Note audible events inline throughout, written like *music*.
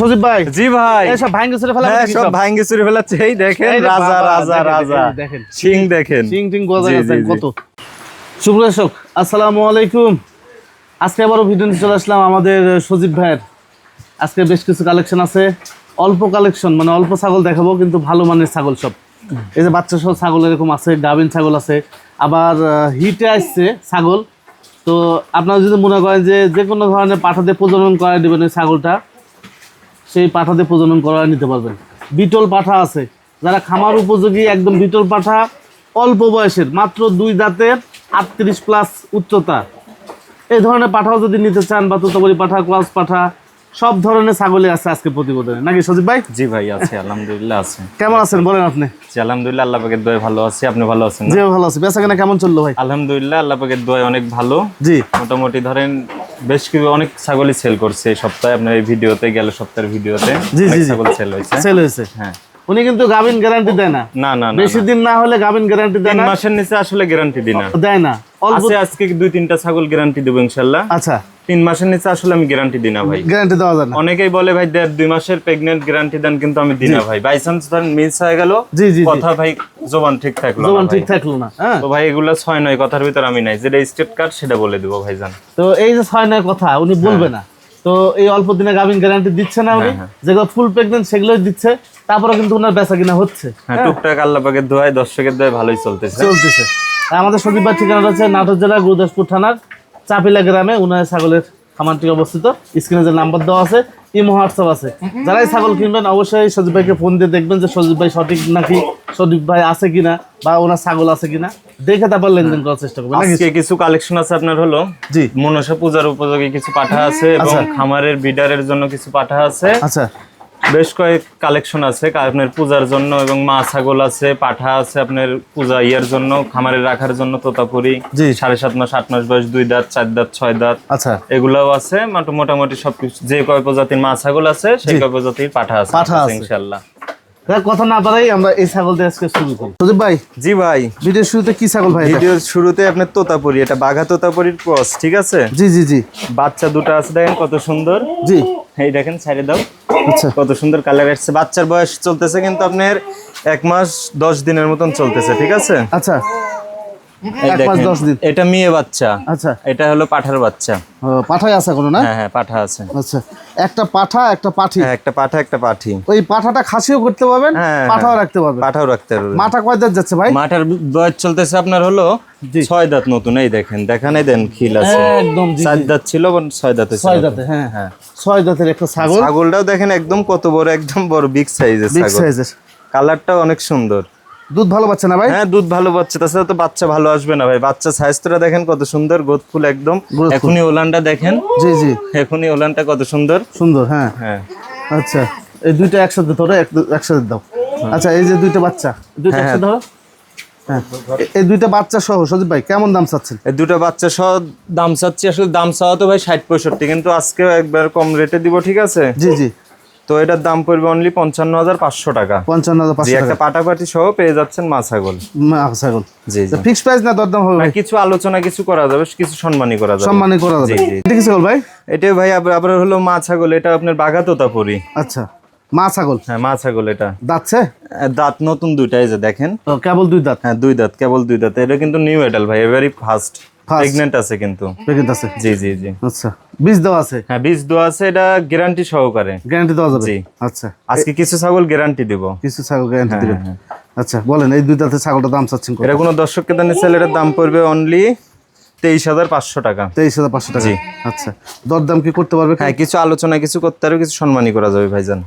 সজীব ভাই জি ভাই। এসব ভাঙ্গে ছেড়ে ফেলা হ্যাঁ সব ভাঙ্গে চুরি ফেলাচ্ছে। এই দেখেন রাজা রাজা রাজা। দেখেন। সিং দেখেন। সিং টিং গজা গেছে। কত। আসসালামু আলাইকুম। আজকে আবারও ভিডিও নিয়ে চলে আসলাম আমাদের সজীব ভাইয়ের। আজকে বেশ কিছু কালেকশন আছে। অল্প কালেকশন মানে অল্প ছাগল দেখাবো কিন্তু ভালো মানের ছাগল সব। এই যে বাচ্চা সহ ছাগল এরকম আছে গাভিন ছাগল আছে। আবার হিটে আসছে ছাগল। তো আপনারা যদি মনে করেন যে যে কোনো ধরনের পাঠাতে প্রজনন করাই দেবেন ওই ছাগলটা। সেই পাঠাতে প্রজনন করা নিতে পারবেন। বিটল পাঠা আছে। যারা খামার উপযোগী, একদম বিটল পাঠা, অল্প বয়সের, মাত্র দুই দাঁতের আটত্রিশ প্লাস উচ্চতা। এই ধরনের পাঠাও যদি নিতে চান বা তোতাবলি পাঠা ক্লাস পাঠা সব ধরনের ছাগলই আছে আজকে প্রতিবেদনে। নাকি সজীব ভাই? জি ভাই আছে আলহামদুলিল্লাহ আছে। কেমন আছেন? বলেন আপনি। জি, আলহামদুলিল্লাহ আল্লাহ পাকের দোয়া ভালো আছি। আপনি ভালো আছেন জি ভালো আছি। বেচা কেনা কেমন চলল ভাই? আলহামদুলিল্লাহ আল্লাহ পাকের দোয়া অনেক ভালো। জি। মোটামুটি ধরেন বেশ কিছু অনেক ছাগলই সেল করছে এই সপ্তাহে। আপনার এই ভিডিওতে গেল সপ্তাহের ভিডিওতে জি, জি, জি। ছাগল সেল হয়েছে। সেল হয়েছে। হ্যাঁ। উনি কিন্তু গাভিন গ্যারান্টি দেয় না। না না বেশি দিন না হলে গাভিন গ্যারান্টি দেয় না। মাসের নিচে আসলে গ্যারান্টি দিই না। দেয় না। আছে আজকে দুই তিনটা ছাগল গ্যারান্টি দেবো ইনশাল্লাহ। আচ্ছা। তিন মাসের নিচে আসলে আমি গ্যারান্টি দিই না ভাই। গ্যারান্টি দেওয়া যায় না। অনেকেই বলে ভাই দেড় দুই মাসের প্রেগনেন্ট গ্যারান্টি দেন কিন্তু আমি দিই না ভাই। বাই চান্স ধরেন মিস হয়ে গেল জি জি কথা ভাই জবান ঠিক থাকল না জবান ঠিক থাকল না হ্যাঁ। তো ভাই এগুলো ছয় নয় কথার ভিতর আমি নাই। যেটা স্টেট কার্ড সেটা বলে দেবো ভাইজান। তো এই যে ছয় নয় কথা উনি বলবে না। তো এই অল্প দিনে গাভিন গ্যারান্টি দিচ্ছে না উনি। যেগুলো ফুল প্রেগনেন্ট সেগুলোই দিচ্ছে। তারপরে কিন্তু ওনার বেচা কিনা হচ্ছে। হ্যাঁ টুকটাক আল্লাহ পাকের দোয়ায় দর্শকের দোয়ায় ভালোই চলতেছে। চলতেছে। আর আমাদের সন্দীপবার ঠিকানা রয়েছে নাটোর জেলা গুরুদাসপুর থানার চাপিলা গ্রামে উনার ছাগলের খামারটি অবস্থিত। স্ক্রিনে যে নাম্বার দেওয়া আছে ইমো হোয়াটসঅ্যাপ আছে। যারাই ছাগল কিনবেন অবশ্যই সজীব ভাইকে ফোন দিয়ে দেখবেন যে সজীব ভাই সঠিক নাকি সজীব ভাই আছে কিনা বা ওনার ছাগল আছে কিনা। দেখে তারপর লেনদেন করার চেষ্টা করবেন আজকে কিছু কালেকশন আছে আপনার হলো? জি। মনসা পূজার উপযোগী কিছু পাঠা আছে এবং খামারের বিডারের জন্য কিছু পাঠা আছে। আচ্ছা। বেশ কয়েক কালেকশন আছে আপনার পূজার জন্য এবং মা ছাগল আছে পাঠা আছে আপনার পূজা ইয়ার জন্য খামারে রাখার জন্য তোতাপুরি জি। সাড়ে সাত মাস আট মাস বয়স দুই দাঁত চার দাঁত ছয় দাঁত। আচ্ছা। এগুলাও আছে মোটামুটি সবকিছু যে কয় প্রজাতির মা ছাগল আছে সেই কয় প্রজাতির পাঠা আছে পাঠা আছে। ইনশাল্লাহ কথা না পারাই আমরা এই ছাগল দিয়ে আজকে শুরু করি। সজীব ভাই জি ভাই। ভিডিওর শুরুতে কি ছাগল ভাই ভিডিওর শুরুতে আপনার তোতাপুরি এটা বাঘা তোতাপুরির ক্রস ঠিক আছে? জি জি জি। বাচ্চা দুটো আছে দেখেন কত সুন্দর। জি। এই দেখেন ছাড়ে দাও। কত সুন্দর কালার আসছে বাচ্চার বয়স চলতেছে কিন্তু আপনার এক মাস দশ দিনের মতন চলতেছে ঠিক আছে? আচ্ছা। এটা মেয়ে বাচ্চা। আচ্ছা। এটা হলো পাঠার বাচ্চা। পাঠাই আছে কোনো না? হ্যাঁ হ্যাঁ পাঠা আছে। আচ্ছা। একটা পাঠা একটা পাঠি। হ্যাঁ একটা পাঠা একটা পাঠি। ওই পাঠাটা খাসিও করতে পারবেন হ্যাঁ, পাঠাও। রাখতে পারবেন। পাঠাও রাখতে পারবে মাথা কয় দাঁত যাচ্ছে ভাই? মাঠার বয়স চলতেছে আপনার হলো। ছয় দাঁত নতুন এই দেখেন দেখানাই দেন খিল আছে। একদম চার দাঁত ছিল ছয় দাঁতে ছয় দাঁতে হ্যাঁ হ্যাঁ। ছয় দাঁতের একটা ছাগল। ছাগলটাও দেখেন একদম কত বড় একদম বড় বিগ সাইজের ছাগল। সাইজের কালারটাও অনেক সুন্দর। দুধ ভালো পাচ্ছে না ভাই? হ্যাঁ দুধ ভালো বাচ্চা তাছাড়া তো বাচ্চা ভালো আসবে না ভাই। বাচ্চা সাইজটা দেখেন কত সুন্দর গোদ ফুল একদম। এখনই ওলানটা দেখেন। জি জি। এখনই ওলানটা কত সুন্দর। সুন্দর হ্যাঁ। হ্যাঁ। আচ্ছা এই দুইটা একসাথে ধরো একসাথে দাও। আচ্ছা এই যে দুইটা বাচ্চা দুইটা হ্যাঁ, একসাথে ধরো। হ্যাঁ এই দুইটা বাচ্চা সহ সজীব ভাই কেমন দাম চাচ্ছেন? এই দুটো বাচ্চা সহ দাম চাচ্ছি। আসলে দাম চাওয়া তো ভাই ষাট পঁয়ষট্টি কিন্তু আজকেও একবার কম রেটে দিব ঠিক আছে? জি জি। তো এটার দাম পড়বে অনলি পঞ্চান্ন হাজার পাঁচশো টাকা। পঞ্চান্ন হাজার পাঁচশো একটা পাটাপাটি সহ পেয়ে যাচ্ছেন মা ছাগল। মা, ছাগল। জি জি। ফিক্স প্রাইস না দরদাম হবে কিছু আলোচনা কিছু করা যাবে কিছু সম্মানই করা যাবে। সম্মানে করা যাবে। এটা কি ছাগল ভাই? এটা ভাই আবার হলো মা ছাগল এটা আপনার বাঘাতোতাপুরি। আচ্ছা মা ছাগল? হ্যাঁ মা ছাগল এটা। দাঁতছে দাঁত নতুন দুইটা এই যে দেখেন। কেবল দুই দাঁত? হ্যাঁ দুই দাঁত কেবল দুই দাঁত। এটা কিন্তু নিউ এডাল ভাই ভেরি ফাস্ট Fast। প্রেগনেন্ট আছে কিন্তু। প্যাকেট আছে? জি জি জি। আচ্ছা। বীজ দেওয়া আছে? হ্যাঁ বীজ দেওয়া আছে এটা গ্যারান্টি সহকারে। গ্যারান্টি দেওয়া যাবে? জি। আচ্ছা। আজকে কিছু ছাগল গ্যারান্টি দিব। কিছু ছাগল গ্যারান্টি হ্যাঁ, দিবেন? আচ্ছা বলেন এই দুই দাঁতের ছাগলটার দাম চাচ্ছেন কত? এটা কোনো দর্শককে দানি সেলের দাম পড়বে অনলি তেইশ হাজার পাঁচশো টাকা। তেইশ হাজার পাঁচশো টাকা। আচ্ছা। দরদাম কি করতে পারবে হ্যাঁ কিছু আলোচনা কিছু করতে আরও কিছু সম্মানই করা যাবে ভাইজান।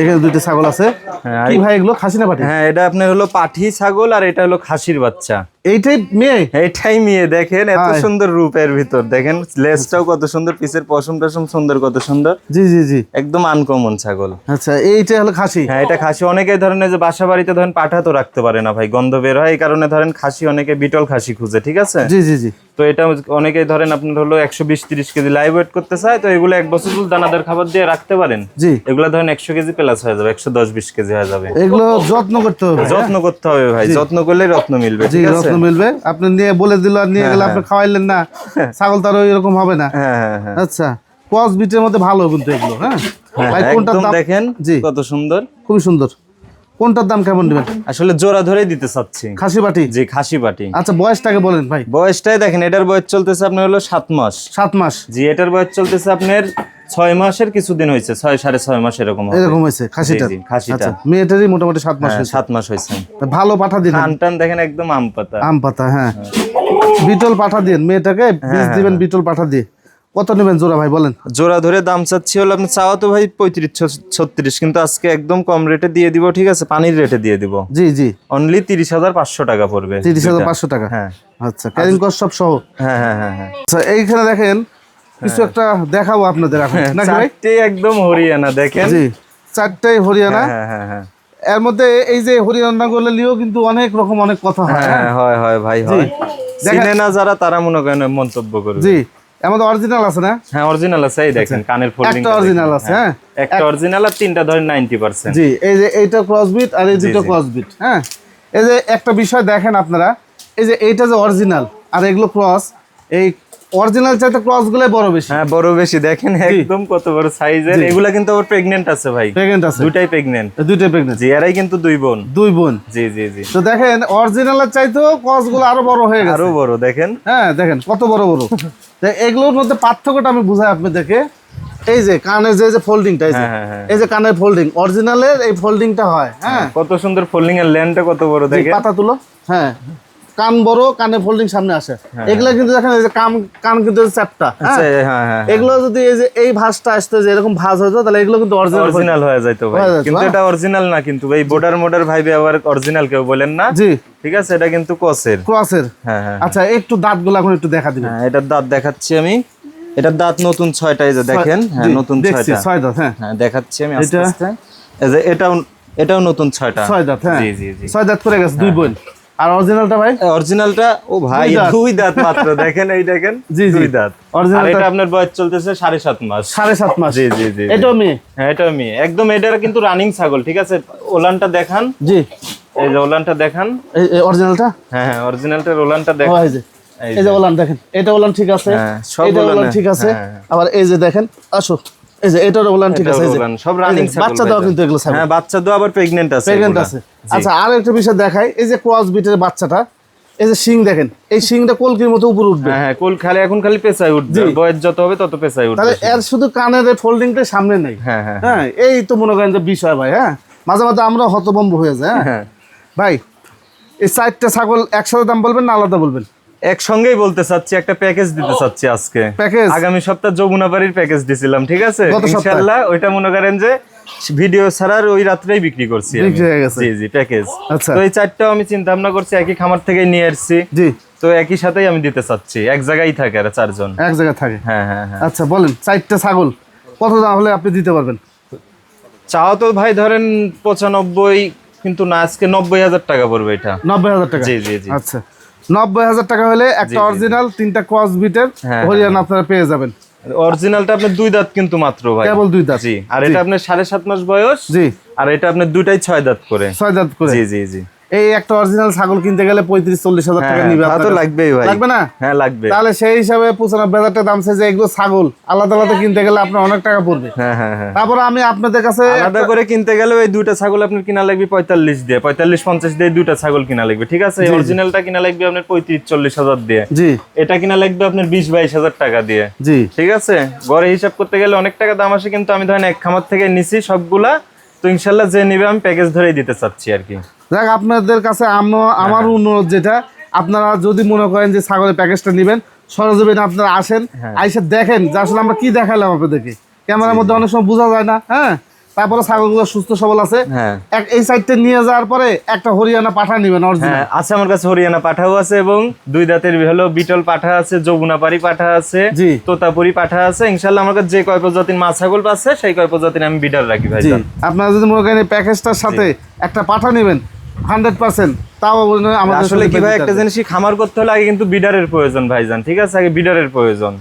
এখানে দুইটা ছাগল আছে। হ্যাঁ কি ভাই এগুলো খাসি না পাঠি হ্যাঁ এটা আপনার হলো পাঠি ছাগল আর এটা হলো খাসির বাচ্চা। এইটাই মেয়ে? এইটাই মেয়ে দেখেন এত সুন্দর রূপের ভিতর। দেখেন লেজটাও কত সুন্দর পিসের পশম টসম সুন্দর কত সুন্দর। জি জি জি। একদম আনকমন ছাগল। আচ্ছা এইটাই হলো খাসি? হ্যাঁ এটা খাসি। অনেকে ধরনের যে বাসা বাড়িতে ধরেন পাঠা তো রাখতে পারে না ভাই গন্ধ বের হয় এই কারণে ধরেন খাসি অনেকে বিটল খাসি খুঁজে ঠিক আছে? জি জি জি। তো এটা অনেকেই ধরেন আপনার হলো একশো বিশ তিরিশ কেজি লাইভ ওয়েট করতে চায় তো এগুলো এক বছর দানাদার খাবার দিয়ে রাখতে পারেন। জি। এগুলো ধরেন একশো কেজি প্লাস হয়ে যাবে একশো দশ বিশ কেজি হয়ে যাবে। এগুলো যত্ন করতে হবে। যত্ন করতে হবে ভাই যত্ন করলে রত্ন মিলবে ঠিক আছে? মিলবে। আপনি নিয়ে বলে দিল আর নিয়ে গেলে আপনি খাওয়াইলেন না ছাগল তার এরকম হবে না। হ্যাঁ হ্যাঁ হ্যাঁ। আচ্ছা কস বিটের মধ্যে ভালো কিন্তু এগুলো হ্যাঁ? হ্যাঁ, কোনটার দেখেন জি। কত সুন্দর। খুবই সুন্দর। কোনটার দাম কেমন দিবেন? আসলে জোড়া ধরেই দিতে চাচ্ছি। খাসি বাটি? জি খাসি পাটি আচ্ছা বয়সটাকে বলেন ভাই। বয়সটাই দেখেন এটার বয়স চলতেছে আপনার হলো সাত মাস। সাত মাস। জি এটার বয়স চলতেছে আপনার ছয় মাসের কিছুদিন হয়েছে ছয় সাড়ে ছয় মাস এরকম এরকম হয়েছে খাসিটা? খাসিটা। আচ্ছা মেয়েটারই মোটামুটি সাত মাস হ্যাঁ, সাত মাস হয়েছে। ভালো পাঠা দিন টান টান দেখেন একদম আম পাতা। আম পাতা হ্যাঁ। বিটল পাঠা দিন মেয়েটাকে হ্যাঁ, বীজ দিবেন বিটল পাঠা দিয়ে। কত নেবেন জোড়া ভাই বলেন? জোড়া ধরে দাম চাচ্ছি হলো আপনি চাওয়া তো ভাই পঁয়ত্রিশ ছত্রিশ কিন্তু আজকে একদম কম রেটে দিয়ে দিব ঠিক আছে? পানির রেটে দিয়ে দিব। জি জি। অনলি তিরিশ হাজার পাঁচশো টাকা পড়বে তিরিশ হাজার পাঁচশো টাকা? হ্যাঁ। আচ্ছা ক্যারিং কস্ট সব সহ? হ্যাঁ হ্যাঁ হ্যাঁ হ্যাঁ। আচ্ছা এইখানে দেখেন কিছু একটা দেখাবো আপনাদের এখন নাকি ভাই? একদম হরিয়ানা দেখেন? জি চারটাই হরিয়ানা। হ্যাঁ হ্যাঁ হ্যাঁ এর মধ্যে এই যে হরিয়ানা গুলো নিয়েও কিন্তু অনেক রকম অনেক কথা হয় হ্যাঁ? হ্যাঁ? হয় হয় ভাই হয়। দেখেন- না যারা তারা মনে করেন মন্তব্য করবে। জি। আমাদের অরিজিনাল আছে না? হ্যাঁ অরিজিনাল আছে এই দেখেন কানের ফোল্ডিং একটা অরিজিনাল আছে হ্যাঁ। একটা অরিজিনাল আর তিনটা ধরেন নাইনটি পার্সেন্ট জি এই যে এইটা ক্রসবিট আর এই দুটো ক্রস ক্রসবিট হ্যাঁ। এই যে একটা বিষয় দেখেন আপনারা এই যে এইটা যে অরিজিনাল আর এগুলো ক্রস এই অরিজিনাল চাইতে ক্রসগুলো বড় বেশি। হ্যাঁ বড় বেশি। দেখেন একদম কত বড় সাইজের এগুলা কিন্তু আবার প্রেগনেন্ট আছে ভাই। প্রেগনেন্ট আছে। দুটাই প্রেগনেন্ট দুইটা প্রেগনেন্ট জি এরাই কিন্তু দুই বোন। দুই বোন। জি জি জি। তো দেখেন অরিজিনালের চাইতেও ক্রসগুলো আরও বড় হয়ে গেছে। আরও বড় দেখেন। হ্যাঁ দেখেন কত বড় বড়। *laughs* এগুলোর মধ্যে পার্থক্যটা আমি বুঝাই আপনাদেরকে। এই যে কানের যে যে ফোল্ডিংটা এই যে হ্যাঁ, হ্যাঁ, হ্যাঁ। এই যে কানের ফোল্ডিং অরিজিনালের এই ফোল্ডিংটা হয় হ্যাঁ। কত সুন্দর ফোল্ডিং এর ল্যান্ডটা কত বড় দেখে পাতা তুলো। হ্যাঁ। কান বড় কানে ফোল্ডিং সামনে আসে এগুলো কিন্তু দেখেন এই যে কান কান কিন্তু চ্যাপটা হ্যাঁ? আচ্ছা, হ্যাঁ হ্যাঁ এগুলো যদি এই যে এই ভাঁজটা আসতো যে এরকম ভাঁজ হতো তাহলে এগুলো কিন্তু অরিজিনাল হয়ে যাইতো ভাই। কিন্তু হ্যাঁ। এটা অরিজিনাল না কিন্তু ভাই বোর্ডার মোডার ভাই আবার অরিজিনাল কেউ বলেন না। জি। ঠিক আছে এটা কিন্তু কসের ক্রসের। হ্যাঁ হ্যাঁ আচ্ছা একটু দাঁতগুলো এখন একটু দেখা দিবেন। হ্যাঁ এটার দাঁত দেখাচ্ছি আমি। এটার দাঁত নতুন ছয়টা এই যে দেখেন হ্যাঁ নতুন দেখছি, ছয়টা। ছয় দাঁত হ্যাঁ। হ্যাঁ দেখাচ্ছি আমি আস্তে আস্তে। এই যে এটাও এটাও নতুন ছয়টা। ছয় দাঁত হ্যাঁ। জি জি জি। ছয় দাঁত করে গেছে দুই বোন। আর অরিজিনালটা ভাই? অরিজিনালটা ও ভাই দুই দাঁত। মাত্র দেখেন এই দেখেন জি, জি। দুই দাঁত। আর অরিজিনালটা এটা আপনার বয়স চলতেছে সাড়ে সাত মাস। সাড়ে সাত মাস। জি জি জি এটাও মেয়ে? হ্যাঁ এটা মেয়ে। একদম এটার কিন্তু রানিং ছাগল ঠিক আছে? ওলানটা দেখান। জি। এই যে ওলানটা দেখান। এই অরিজিনালটা হ্যাঁ হ্যাঁ অরিজিনালটার ওলানটা দেখান এই যে এই যে ওলান দেখেন। এটা ওলান ঠিক আছে। হ্যাঁ, সব ওলান ঠিক আছে। হ্যাঁ, হ্যাঁ। আবার এই যে দেখেন আসো। এই যে এটার ওলান ঠিক আছে সব রানিং বাচ্চা ভাইজান। কিন্তু এগুলো হ্যাঁ বাচ্চা দেওয়া আবার প্রেগনেন্ট আছে প্রেগনেন্ট এগুলা। আছে। আচ্ছা আর একটা বিষয় দেখাই এই যে ক্রস বিটের বাচ্চাটা এই যে শিং দেখেন এই শিংটা কলকির মতো উপরে উঠবে। হ্যাঁ হ্যাঁ কোল খালি এখন খালি পেছায় উঠবে বয়স যত হবে তত পেছায় উঠবে তাহলে এর শুধু কানের ফোল্ডিংটা সামনে নেই। হ্যাঁ হ্যাঁ হ্যাঁ এই তো মনে করেন যে বিষয় ভাই হ্যাঁ? মাঝে মাঝে আমরা হতভম্ব হয়ে যায় হ্যাঁ? হ্যাঁ। ভাই এই চারটা ছাগল একসাথে দাম বলবেন না আলাদা বলবেন? একসঙ্গেই বলতে চাচ্ছি একটা প্যাকেজ দিতে চাচ্ছি আজকে। প্যাকেজ আগামী সপ্তাহ যমুনা বাড়ির প্যাকেজ দিছিলাম ঠিক আছে? ইনশাআল্লাহ ওইটা মনে করেন যে ভিডিও ছাড়ার ওই রাত্রেই বিক্রি করছি। জি জি প্যাকেজ আচ্ছা। তো এই চারটাও আমি চিন্তা ভাবনা করছি একই খামার থেকে নিয়ে আসছি। জি। তো একই সাথেই আমি দিতে চাচ্ছি এক জায়গায় থাকে আর চারজন। এক জায়গায় থাকে। হ্যাঁ হ্যাঁ হ্যাঁ। আচ্ছা বলেন চারটা ছাগল কত দাম হলে আপনি দিতে পারবেন? চাও তো ভাই ধরেন পঁচানব্বই কিন্তু না আজকে নব্বই হাজার টাকা পড়বে এটা। নব্বই হাজার টাকা। জি জি জি। আচ্ছা। নব্বই হাজার টাকা হলে একটা অরিজিনাল তিনটা ক্রস বিটের হ্যাঁ, হরিয়ানা আপনারা পেয়ে যাবেন। অরিজিনালটা আপনার দুই দাঁত কিন্তু মাত্র ভাই। কেবল দুই দাঁত। জি আর এটা আপনার সাড়ে সাত মাস বয়স জি। আর এটা আপনার দুইটাই ছয় দাঁত করে। ছয় দাঁত করে। জি জি জি। এই একটা অরিজিনাল ছাগল কিনতে গেলে পঁয়ত্রিশ চল্লিশ হাজার টাকা হ্যাঁ, নিবে তো আপনার লাগবেই ভাই। লাগবে না? হ্যাঁ লাগবে। তাহলে সেই হিসাবে পঁচানব্বই হাজার টাকা দাম চাইছে এগুলো ছাগল। আলাদা আলাদা কিনতে গেলে আপনার অনেক টাকা পড়বে। হ্যাঁ হ্যাঁ হ্যাঁ। তারপর আমি আপনাদের কাছে আলাদা করে কিনতে গেলে ওই দুইটা ছাগল আপনার কিনা লাগবে পঁয়তাল্লিশ দিয়ে। পঁয়তাল্লিশ পঞ্চাশ দিয়ে দুইটা ছাগল কিনা লাগবে ঠিক আছে? অরিজিনালটা কিনা লাগবে আপনার পঁয়ত্রিশ চল্লিশ হাজার দিয়ে। জি। এটা কিনা লাগবে আপনার বিশ বাইশ হাজার টাকা দিয়ে। জি। ঠিক আছে? গড়ে হিসাব করতে গেলে অনেক টাকা দাম আসে কিন্তু আমি ধরেন এক খামার থেকে নিছি সবগুলা তো ইনশাল্লাহ যে নিবে আমি প্যাকেজ ধরেই দিতে চাচ্ছি আর কি। দেখ আপনাদের কাছে আম- আমার হ্যাঁ। অনুরোধ যেটা আপনারা যদি মনে করেন যে ছাগলের প্যাকেজটা নেবেন সরজমিনে আপনারা আসেন হ্যাঁ। আইসে দেখেন যে আসলে আমরা কি দেখালাম আপনাদেরকে। ক্যামেরার মধ্যে অনেক সময় বোঝা যায় না হ্যাঁ? তারপরে ছাগলগুলো সুস্থ সবল আছে। হ্যাঁ। এক এই সাইডটা নিয়ে যাওয়ার পরে একটা হরিয়ানা পাঠা নেবেন অরিজিনাল আছে আমার কাছে হরিয়ানা পাঠাও আছে এবং দুই দাঁতের হলো বিটল পাঠা আছে যমুনাপাড়ি পাঠা আছে জি। তোতাপুরি পাঠা আছে। ইনশাল্লাহ আমার কাছে যে কয় প্রজাতির মাছ ছাগল পাচ্ছে সেই কয় প্রজাতির আমি বিডার রাখি ভাই আপনারা যদি মনে করেন প্যাকেজটার সাথে একটা পাঠা নেবেন হান্ড্রেড পার্সেন্ট। তাও আমাদের আসলে কি ভাই একটা জিনিস খামার করতে হলে আগে কিন্তু বিডারের প্রয়োজন ভাইজান ঠিক আছে? আগে বিডারের প্রয়োজন।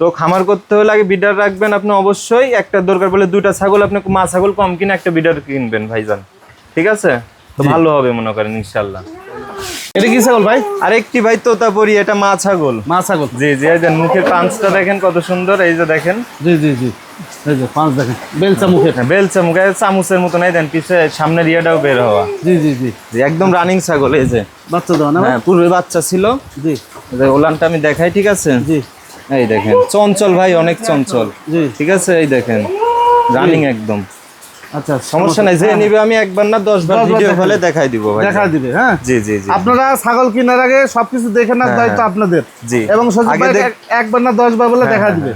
তো খামার করতে হলে আগে বিডার রাখবেন আপনি অবশ্যই। একটা দরকার বলে দুইটা ছাগল আপনি মা ছাগল কম কিনে একটা বিডার কিনবেন ভাইজান ঠিক আছে? তো ভালো হবে মনে করেন ইনশাল্লাহ। এটা কি ছাগল ভাই? আরেকটি ভাই তোতাপুরি এটা মা ছাগল। মা ছাগল। জি জি এই দেন মুখের পাঁচটা দেখেন কত সুন্দর এই যে দেখেন। জি জি জি। এই যে পাঁচ দেখেন বেলচা মুখের। হ্যাঁ, বেলচা মুখে চামচের মতন এই দেন পিছে সামনের ইয়েটাও বের হওয়া। জি জি জি। জি, একদম রানিং ছাগল এই যে। বাচ্চা না হ্যাঁ পূর্বে বাচ্চা ছিল। জি। ওলানটা আমি দেখাই ঠিক আছে? জি। এই দেখেন চঞ্চল ভাই অনেক চঞ্চল। জি। ঠিক আছে এই দেখেন রানিং একদম। আচ্ছা সমস্যা নাই যে নিবে আমি একবার না দশ বার ভিডিও দেখাই দেখাই দিব ভাই। দেখা দিবে হ্যাঁ? জি জি জি। আপনারা ছাগল কেনার আগে সবকিছু দেখে নেওয়ার দায়িত্ব আপনাদের। জি। এবং সজীব ভাই একবার না দশ বার বলে দেখা দিবে।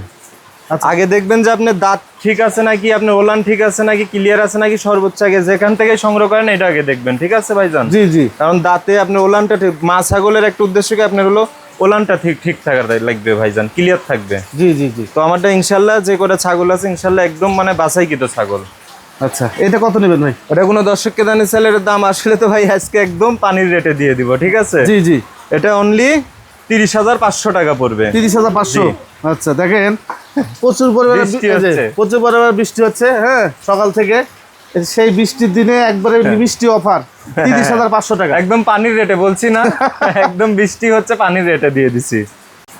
আগে দেখবেন যে আপনার দাঁত ঠিক আছে নাকি আপনার ওলান ঠিক আছে নাকি ক্লিয়ার আছে নাকি সর্বোচ্চ আগে যেখান থেকে সংগ্রহ করেন এটা আগে দেখবেন ঠিক আছে ভাইজান? জি জি। কারণ দাঁতে আপনার ওলানটা ঠিক মা ছাগলের একটা উদ্দেশ্য কি? আপনার হলো ওলানটা ঠিক ঠিক থাকার লাগবে ভাইজান ক্লিয়ার থাকবে। জি জি জি। তো আমারটা ইনশাল্লাহ যে কটা ছাগল আছে ইনশাল্লাহ একদম মানে বাছাইকৃত ছাগল। আচ্ছা এটা কত নেবেন ভাই? এটা কোনো ছেলের দাম আসলে তো ভাই আজকে একদম পানির রেটে দিয়ে দিব ঠিক আছে? জি জি। এটা অনলি তিরিশ হাজার পাঁচশো টাকা পড়বে। তিরিশ হাজার পাঁচশো? আচ্ছা দেখেন প্রচুর পরিমাণে। প্রচুর পরিমাণে বৃষ্টি হচ্ছে হ্যাঁ সকাল থেকে। সেই বৃষ্টির দিনে একবারে হ্যাঁ। বৃষ্টি অফার তিরিশ হাজার পাঁচশো টাকা। একদম পানির রেটে বলছি না *laughs* একদম বৃষ্টি হচ্ছে পানির রেটে দিয়ে দিছি।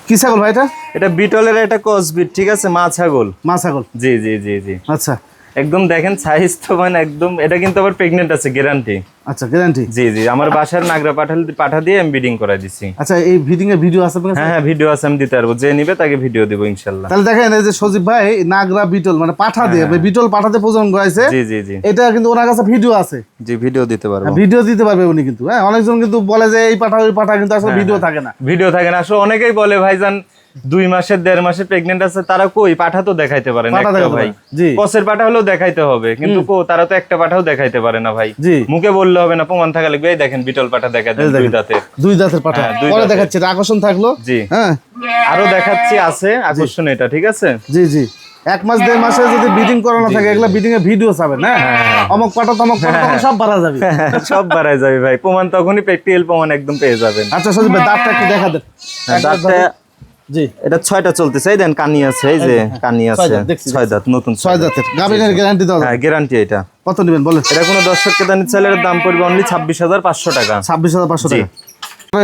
কি ছাগল ভাই এটা? এটা বিটলের একটা কসবিট ঠিক আছে? মা ছাগল। মা ছাগল। জি জি জি জি। আচ্ছা একদম দেখেন সাইজ তো মানে একদম এটা কিন্তু আবার প্রেগনেন্ট আছে গ্যারান্টি আচ্ছা গ্যারান্টি জি জি আমার বাসার নাগরা পাঠাল পাঠা দিয়ে আমি বিডিং করাই দিছি। আচ্ছা এই ভিডিং এর ভিডিও আছে আপনার হ্যাঁ হ্যাঁ ভিডিও আছে আমি দিতে পারব। যে নিবে তাকে ভিডিও দেবো ইনশাল্লাহ। তাহলে দেখেন এই যে সজীব ভাই নাগরা বিটল মানে পাঠা দিয়ে বিটল পাঠাতে প্রজনন করাইছে। জি জি জি। এটা কিন্তু ওনার কাছে ভিডিও আছে। জি ভিডিও দিতে পারব। ভিডিও দিতে পারবে উনি কিন্তু হ্যাঁ অনেকজন কিন্তু বলে যে এই পাঠা ওই পাঠা কিন্তু আসলে ভিডিও থাকে না। ভিডিও থাকে না। আসলে অনেকেই বলে ভাইজান দুই মাসের দেড় মাসের প্রেগনেন্ট আছে তারা কই? পাঠা তো দেখাইতে পারে না ভাই। কসের পাঠা হলেও দেখাইতে হবে কিন্তু কো? তারা তো একটা পাঠাও দেখাইতে পারে না ভাই। জি। মুখে বললে হবে না প্রমাণ থাকা লাগবে। দেখেন বিটল পাঠা দেখা দেন দুই দাঁতে। দুই দাঁতের পাঠা। হ্যাঁ, পরে। দেখাচ্ছে আকর্ষণ থাকল। জি। হ্যাঁ। আরও দেখাচ্ছি আছে। আকর্ষণ এটা ঠিক আছে? জি জি। এক মাস দেড় মাসে যদি বিডিং করানো থাকে এগুলো বিডিং এর ভিডিও পাবেন না অমক পাঠা তমক তখন সব বাড়া যাবে। *laughs* সব বাড়ায় যাবে ভাই। প্রমাণ তখনই প্র্যাকটিক্যাল প্রমাণ একদম পেয়ে যাবেন। আচ্ছা সজীব দাঁতটা একটু দেখা দেন। হ্যাঁ, দাঁতটা জি। এটা ছয়টা চলতেছে। এই দেন কানি আছে এই যে কানি আছে। ছয় দাঁত নতুন ছয় দাঁতের গ্যারান্টি যাবে। হ্যাঁ গ্যারান্টি এটা। কত নেবেন বলেন? এটা কোনো দর্শককে দানি চালের দাম পড়বে অনলি ছাব্বিশ হাজার পাঁচশো টাকা। ছাব্বিশ হাজার পাঁচশো টাকা।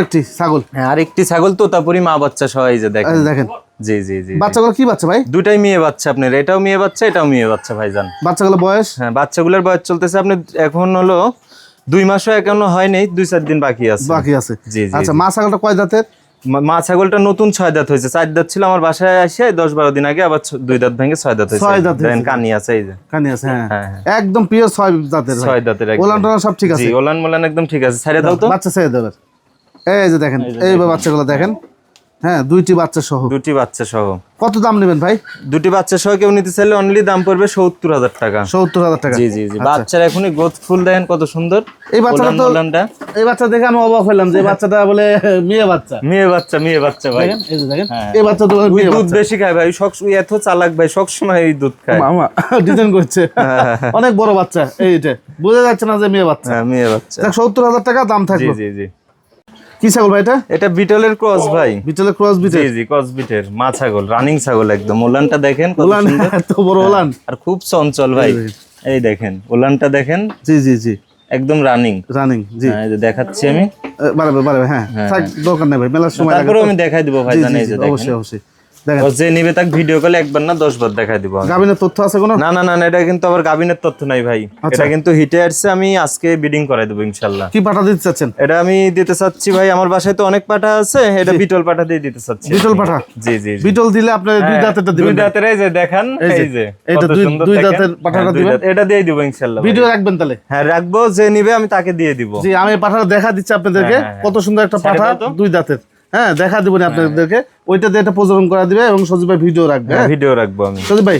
একটি ছাগল। হ্যাঁ আর একটি ছাগল তোতাপুরি মা বাচ্চা সহ এই যে দেখেন। দেখেন। জি জি জি বাচ্চাগুলো কি বাচ্চা ভাই? দুটাই মেয়ে বাচ্চা আপনার। এটাও মেয়ে বাচ্চা এটাও মেয়ে বাচ্চা ভাইজান। বাচ্চাগুলো বয়স? হ্যাঁ বাচ্চাগুলোর বয়স চলতেছে আপনি এখন হলো দুই মাসও এখনও হয়নি দুই চার দিন বাকি আছে। বাকি আছে। জি, জি, আচ্ছা মা ছাগলটা কয় দাঁতের মা- ছাগলটা নতুন ছয় দাঁত হয়েছে। চার দাঁত ছিল আমার বাসায় আসে দশ বারো দিন আগে আবার দুই দাঁত ভেঙে ছয় দাঁত হয়েছে। ছয় দাঁত কানি আছে এই যে। কানি আছে হ্যাঁ। হ্যাঁ, হ্যাঁ। একদম প্রিয় ছয় দাঁতের। ছয় দাঁতের ওলান টোলান সব ঠিক আছে। ওলান মোলান একদম ঠিক আছে। ছেড়ে দাও তো। বাচ্চা ছেড়ে দেবে এই যে দেখেন এই বাচ্চাগুলো দেখেন। হ্যাঁ দুইটি বাচ্চা সহ। দুটি বাচ্চা সহ। কত দাম নেবেন ভাই? দুটি বাচ্চা সহ কেউ নিতে চাইলে অনলি দাম পড়বে সত্তর হাজার টাকা। সত্তর হাজার টাকা। জি জি জি। বাচ্চার এখনই গ্রোথ ফুল দেখেন কত সুন্দর। এই বাচ্চাটা তো এই বাচ্চা দেখে আমি অবাক হলাম যে বাচ্চাটা বলে *laughs* মেয়ে বাচ্চা। মেয়ে বাচ্চা মেয়ে বাচ্চা ভাই। এই যে দেখেন হ্যাঁ। এই বাচ্চা তো দুধ বেশি খায় ভাই সব এত চালাক ভাই সব সময় এই দুধ খায়। মামা ডিজাইন করছে। *laughs* অনেক বড় বাচ্চা এইটা বোঝা যাচ্ছে না যে মেয়ে বাচ্চা। হ্যাঁ মেয়ে বাচ্চা। দেখ সত্তর হাজার টাকা দাম জি জি জি। কি ছাগল ভাই এটা? এটা বিটলের ক্রস ভাই। বিটলের ক্রস জি বিটের? জি ক্রস বিটের। মা ছাগল রানিং ছাগল একদম। ওলানটা দেখেন ওলান। এত বড় ওলান। আর খুব চঞ্চল ভাই। এই দেখেন। ওলানটা দেখেন। জি জি জি। একদম রানিং। রানিং জি। এই যে দেখাচ্ছি আমি। বারে বাড়াবে বাড়াবে হ্যাঁ। থাক দরকার নেই ভাই মেলার সময় তারপরে আমি দেখাই দিব ভাই জি, জানেন এই যে দেখেন। অবশ্যই অবশ্যই। যে নিবে তাকে ভিডিও কলে একবার না দশ বার দেখাই দিব আমি। গাভিনের তথ্য আছে কোনো? না না না এটা কিন্তু আবার গাবিনের তথ্য নাই ভাই। আচ্ছা। এটা কিন্তু হিটে আসছে আমি আজকে বিডিং করাই দেবো ইনশাল্লাহ। কি পাঠা দিতে চাচ্ছেন? এটা আমি দিতে চাচ্ছি ভাই আমার বাসায় তো অনেক পাঠা আছে এটা বিটল পাঠা দিয়ে দিতে চাচ্ছি। বিটল পাঠা? জি জি বিটল দিলে আপনার দুই হ্যাঁ, দাঁতেরটা দুই দাঁতের এই যে দেখান এই যে, কত দুই- দুই দাঁতের পাঠাটা হ্যাঁ, দিবেন? এটা দিয়ে দিব ইনশাল্লাহ ভিডিও রাখবেন তাহলে। হ্যাঁ রাখব যে নিবে আমি তাকে দিয়ে দিব। জি আমি পাঠাটা দেখা দিচ্ছি আপনাদেরকে হ্যাঁ, কত সুন্দর একটা পাঠা দুই দাঁতের। হ্যাঁ দেখা দিব না আপনাদেরকে। ওইটা দিয়ে এটা প্রজনন করা দিবে এবং সজীব ভাই ভিডিও রাখবে হ্যাঁ ভিডিও রাখব আমি। সজীব ভাই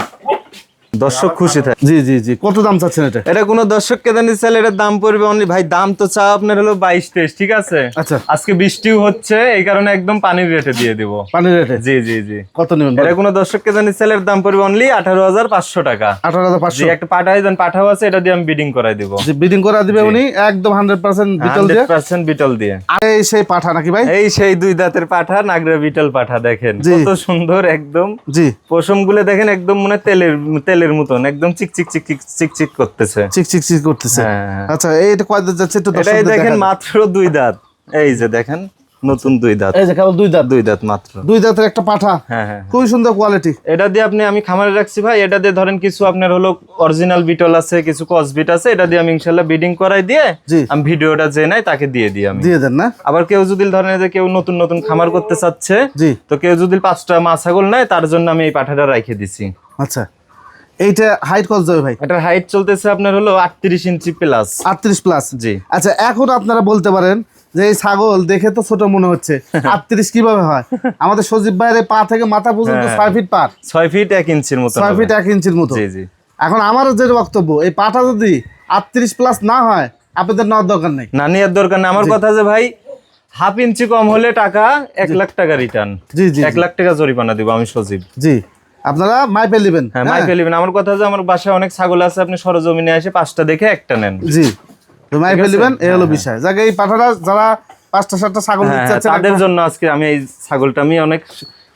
দর্শক খুশি থাকে। জি জি জি। কত দাম চাচ্ছেন এটা? এটা কোনো দর্শককে জানি চাইলে এটার দাম পড়বে অনলি ভাই দাম তো চা আপনার হলো বাইশ তেইশ ঠিক আছে? আচ্ছা। আজকে বৃষ্টিও হচ্ছে এই কারণে একদম পানির রেটে দিয়ে দিব। পানির রেটে জি জি জি। কত নেবেন এটা কোনো দর্শককে জানি চাইলে এর দাম পড়বে অনলি আঠারো হাজার পাঁচশো টাকা। আঠারো হাজার জি পাঁচশো একটা পাঠাই দেন পাঠাও আছে এটা দিয়ে আমি বিডিং করাই দিব। বিডিং করা দিবে উনি একদম হান্ড্রেড পার্সেন্ট বিটল দিয়ে। হান্ড্রেড পার্সেন্ট বিটল দিয়ে। আর এই সেই পাঠা নাকি ভাই? এই সেই দুই দাঁতের পাঠা নাগরা বিটল পাঠা দেখেন। কত সুন্দর একদম। জি। পশমগুলো দেখেন একদম মনে তেলের তেলের তেলের মতন একদম চিকচিক চিকচিক চিকচিক করতেছে। চিক চিক চিক করতেছে? হ্যাঁ। আচ্ছা এইটা কয় দাঁত যাচ্ছে একটু দর্শকদের দেখেন মাত্র দুই দাঁত। এই যে দেখেন নতুন দুই দাঁত। এই যে কেবল দুই দাঁত। দুই দাঁত মাত্র। দুই দাঁতের একটা পাঠা। হ্যাঁ হ্যাঁ খুবই সুন্দর কোয়ালিটি এটা দিয়ে আপনি আমি খামারে রাখছি ভাই এটা দিয়ে ধরেন কিছু আপনার হলো অরিজিনাল বিটল আছে কিছু কসবিট আছে এটা দিয়ে আমি ইনশাল্লাহ বিডিং করাই দিয়ে। আমি ভিডিওটা যে নাই তাকে দিয়ে দিই আমি। দিয়ে দেন না? আবার কেউ যদি ধরেন যে কেউ নতুন নতুন খামার করতে চাচ্ছে জি। তো কেউ যদি পাঁচটা মা ছাগল নেয় তার জন্য আমি এই পাঠাটা রেখে দিছি। আচ্ছা। এইটা হাইট কত যাবে ভাই? এটার হাইট চলতেছে আপনার হলো আটত্রিশ ইঞ্চি প্লাস আটত্রিশ প্লাস জি। আচ্ছা এখন আপনারা বলতে পারেন যে এই ছাগল দেখে তো ছোট মনে হচ্ছে। *laughs* আটত্রিশ কীভাবে হয়? আমাদের সজীব ভাইয়ের পা থেকে মাথা পর্যন্ত হ্যাঁ। ফিট পার। ছয় ফিট ইঞ্চির মতো ফিট ইঞ্চির মতো। জি জি। এখন আমার যে বক্তব্য এই পাটা যদি আটত্রিশ প্লাস না হয় আপনাদের নেওয়ার দরকার নেই। না নেওয়ার দরকার নেই। আমার কথা যে ভাই হাফ ইঞ্চি কম হলে টাকা এক লাখ টাকা রিটার্ন জি জি এক লাখ টাকা জরিমানা দিব আমি সজীব। জি। আপনারা মাইপে নেবেন হ্যাঁ মাই ফেলিবেন আমার কথা যে আমার বাসায় অনেক ছাগল আছে আপনি সরজমিনে এসে পাঁচটা দেখে একটা নেন। জি তো মাইপে নেবেন এই হলো বিষয়। যাকে এই পাঠাটা যারা পাঁচটা সাতটা ছাগল হ্যাঁ, চাচ্ছেন তাদের জন্য আজকে আমি এই ছাগলটা আমি অনেক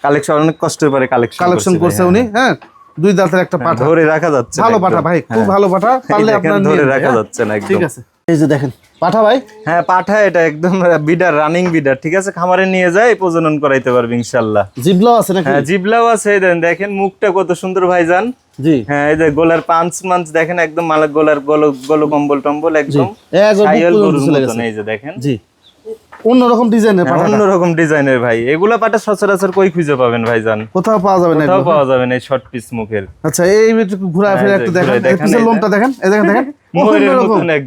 কালেকশন অনেক কষ্ট করে কালেকশন কালেকশন করছে। উনি হ্যাঁ? দুই দাঁতের একটা পাঠা। ধরে রাখা যাচ্ছে ভালো পাঠা ভাই খুব হ্যাঁ। ভালো পাঠা পারলে আপনার ধরে রাখা হ্যাঁ? যাচ্ছে না একদম। ঠিক আছে। এই যে দেখেন পাঠা ভাই? হ্যাঁ পাঠা এটা একদম বিডার রানিং বিডার ঠিক আছে? খামারে নিয়ে যায় প্রজনন করাইতে পারবে ইনশাল্লাহ জিবলাও আছে নাকি? হ্যাঁ জিবলাও আছে দেখেন মুখটা কত সুন্দর ভাইজান। জি। হ্যাঁ এই যে গোলার পাঁচ মাঞ্চ দেখেন একদম মালাক গোলার গলো গলো কম্বল টম্বল একদম। এই যে দেখেন। জি। অন্যরকম ডিজাইনের হ্যাঁ, অন্যরকম ডিজাইনের ভাই। এগুলা পাটা সচরাচর কই খুঁজে পাবেন ভাই জান কোথাও পাওয়া যাবে না কোথাও পাওয়া যাবে না শর্ট পিস মুখের। আচ্ছা এই একটু ঘুরা ফিরে হ্যাঁ, একটু এই যে দেখেন দেখেন, পিছের লোমটা দেখেন। এই দেখেন দেখেন। *laughs* ময়ূরের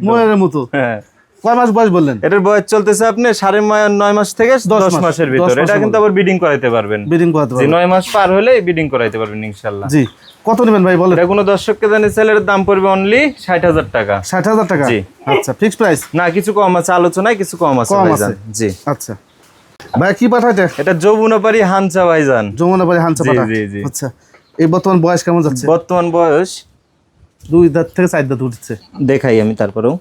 ময়ূরের মতো। হ্যাঁ। কয় মাস বয়স বললেন? এটার বয়স চলতেছে আপনি সাড়ে নয় মাস থেকে দশ মাসের ভিতর। এটা কিন্তু আবার বিডিং করাইতে পারবেন। বিডিং করাতে পারবেন। নয় মাস পার হলে বিডিং করাইতে পারবেন ইনশাল্লাহ। জি কত নেবেন ভাই বলেন। কোনো দর্শককে জানি সেলের দাম পড়বে অনলি ষাট হাজার টাকা। ষাট হাজার টাকা? জি। আচ্ছা ফিক্স প্রাইস না কিছু কম আছে আলোচনায় কিছু কম আছে কম আছে। জি। আচ্ছা। ভাই কি পাঠাইতে? এটা যৌবনাপারি হানচা ভাইজান। যমুনা বাড়ি হানসা পাঠা? জি, জি। আচ্ছা এই বর্তমান বয়স কেমন যাচ্ছে? বর্তমান বয়স দুই দাঁত থেকে চার দাঁত উঠছে। দেখাই আমি তারপরেও।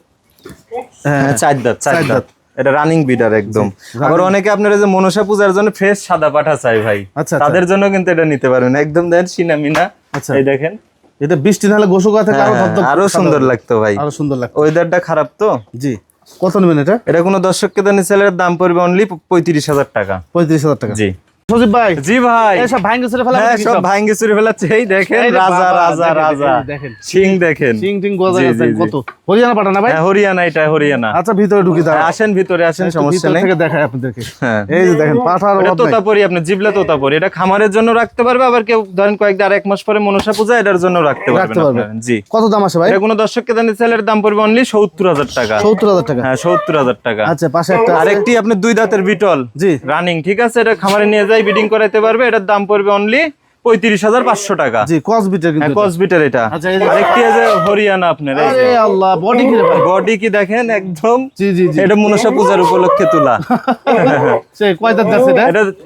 হ্যাঁ হ্যাঁ, চার দাঁত চার চার দাঁত। এটা রানিং বিডার একদম। আবার অনেকে আপনারা যে মনসা পূজার জন্য ফ্রেশ সাদা পাঠা চাই ভাই। আচ্ছা, তাদের জন্য কিন্তু এটা নিতে পারবেন। একদম দেন সিনা মিনা। আচ্ছা। এই দেখেন। এটা বৃষ্টি নাহলে গোসু গাছে আরও হ্যাঁ, সুন্দর লাগতো ভাই। আরও সুন্দর লাগবে ওয়েদারটা খারাপ তো? জি। কত নেবেন এটা? এটা কোনো দর্শককে দানি সেলের দাম পড়বে অনলি পঁয়ত্রিশ হাজার টাকা। পঁয়ত্রিশ হাজার টাকা। জি। সজীব ভাই? জি ভাই। এইসব ভাঙ্গে ছেড়ে ফেলা হ্যাঁ সব ভাঙ্গে চুরি ফেলাচ্ছে। এই দেখেন রাজা রাজা রাজা। দেখেন। সিং দেখেন। সিং টিং গজা জি, গেছে জি, জি। কত? হরিয়ানা পাঠা ভাই? হ্যাঁ হরিয়ানা এটা হরিয়ানা। আচ্ছা ভিতরে ঢুকি দাঁড়া হ্যাঁ, আসেন ভিতরে আসেন সমস্যা নেই। থেকে দেখায় আপনাদেরকে। হ্যাঁ। এই যে দেখেন পাঠার এটা তোতাপুরি আপনি জিবলা তোতাপুরি। এটা খামারের জন্য রাখতে পারবে আবার কেউ ধরেন কয়েকদিন আর এক মাস পরে মনসা পূজা এটার জন্য রাখতে পারবেন পারবে। জি। কত দাম আছে ভাই? এটা কোনো দর্শককে জানি সেলের দাম পড়বে অনলি সত্তর হাজার টাকা। সত্তর হাজার টাকা। হ্যাঁ সত্তর হাজার টাকা। আচ্ছা পাশে একটা আরেকটি আপনি দুই দাঁতের বিটল। জি। রানিং ঠিক আছে? এটা খামারে নিয়ে যাই বিডিং করাইতে পারবে এটার দাম পড়বে অনলি পঁয়ত্রিশ হাজার পাঁচশো টাকা। জি কস বিটের হ্যাঁ কিন্তু এটা। কসবিটার এটা। আচ্ছা, এই যে- আরেকটি আছে হরিয়ানা আপনার আল্লাহ বডি কি বডি কি দেখেন একদম জি জি জি। এটা মনসা পূজার উপলক্ষে তোলা। *laughs* কয় দাঁত আছে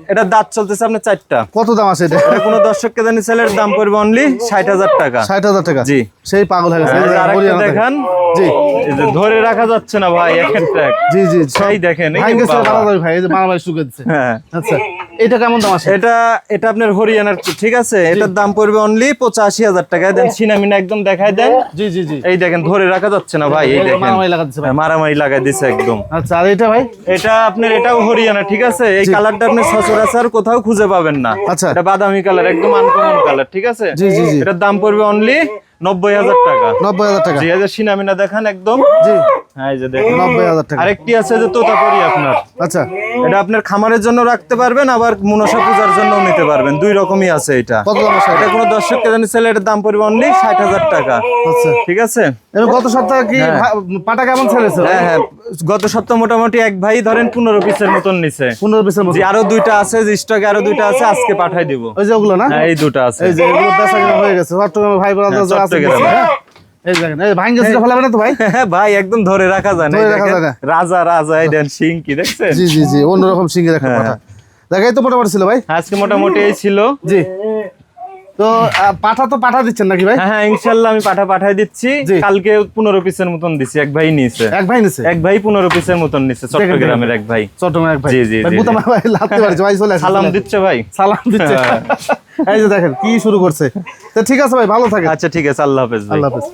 এটা? দাঁত চলতেছে আপনার চারটা। কত দাম আছে এটা? এটা কোনো দর্শককে জানি সেলের দাম পড়বে অনলি ষাট হাজার টাকা। ষাট হাজার টাকা। জি। সেই পাগল হয়ে গেছে। দেখান। জি। ধরে রাখা যাচ্ছে না ভাই এক একটা জি জি সেই দেখেন। মারা ভাই মারামারি শুরু হ্যাঁ। আচ্ছা। এটা কেমন দাম আছে? এটা এটা আপনার হরিয়ানার ঠিক আছে? এটার দাম পড়বে অনলি পঁচাশি হাজার টাকা দেন সিনামিনা একদম দেখায় দেন। জি জি জি। এই দেখেন ধরে রাখা যাচ্ছে না ভাই এই দেখেন। মারামারি লাগা ভাই। হ্যাঁ, মারামারি লাগাই দিছে একদম। আচ্ছা আর এটা ভাই? এটা আপনার এটাও হরিয়ানা ঠিক আছে? এই কালারটা আপনি সচরাচর কোথাও খুঁজে পাবেন না। আচ্ছা। এটা বাদামি কালার একদম আনকমন কালার ঠিক আছে? জি জি জি। এটার দাম পড়বে অনলি নব্বই হাজার টাকা। নব্বই হাজার টাকা। জি এই সিনামিনা দেখান একদম। জি। হ্যাঁ এই যে দেখুন। নব্বই হাজার টাকা। আরেকটি আছে যে তোতাপুরি আপনার। আচ্ছা। এটা আপনার খামারের জন্য রাখতে পারবেন আবার মনসা পূজার জন্য নিতে পারবেন। দুই রকমই আছে এটা। কত দাম এটা কোনো দর্শককে জানি সেলে এটার দাম পড়বে অনলি ষাট হাজার টাকা। আচ্ছা। ঠিক আছে? গত সপ্তাহে কি পাটা কেমন ছেড়েছে হ্যাঁ হ্যাঁ। গত সপ্তাহ মোটামুটি এক ভাই ধরেন পনেরো পিসের মতন নিছে। পনেরো পিসের মতো আরও দুইটা আছে স্টকে আরও দুইটা আছে আজকে পাঠাই দিব। ওই যে ওগুলো না? হ্যাঁ এই দুটো আছে। এই যে এগুলো বেচা কেনা হয়ে গেছে চট্টগ্রামে ভাই হ্যাঁ, আছে। হ্যাঁ? এই দেখেন এই ভাঙ্গে ছেড়ে ফেলাবে না তো ভাই? হ্যাঁ ভাই একদম ধরে রাখা যায় না। রাজা রাজা এই দেন সিং কি দেখছেন? জি জি জি অন্যরকম হ্যাঁ। পাঠা। দেখাই তো মোটামুটি ছিল ভাই। আজকে মোটামুটি এই ছিল। জি। তো পাঠা তো পাঠা দিচ্ছেন নাকি ভাই? হ্যাঁ হ্যাঁ ইনশাল্লাহ আমি পাঠা পাঠাই দিচ্ছি। কালকে পনেরো পিসের মতন দিছি এক ভাই নিছে। এক ভাই নিছে? এক ভাই পনেরো পিসের মতন নিচ্ছে চট্টগ্রামের এক ভাই। চট্টগ্রামের এক ভাই। জি, জি, ভাই, বুতা চলে সালাম দিচ্ছে ভাই। সালাম দিচ্ছে। হ্যাঁ। এই যে দেখেন কি শুরু করছে। তো ঠিক আছে ভাই ভালো থাকে আচ্ছা ঠিক আছে আল্লাহ হাফেজ ভাই। আল্লাহ হাফেজ।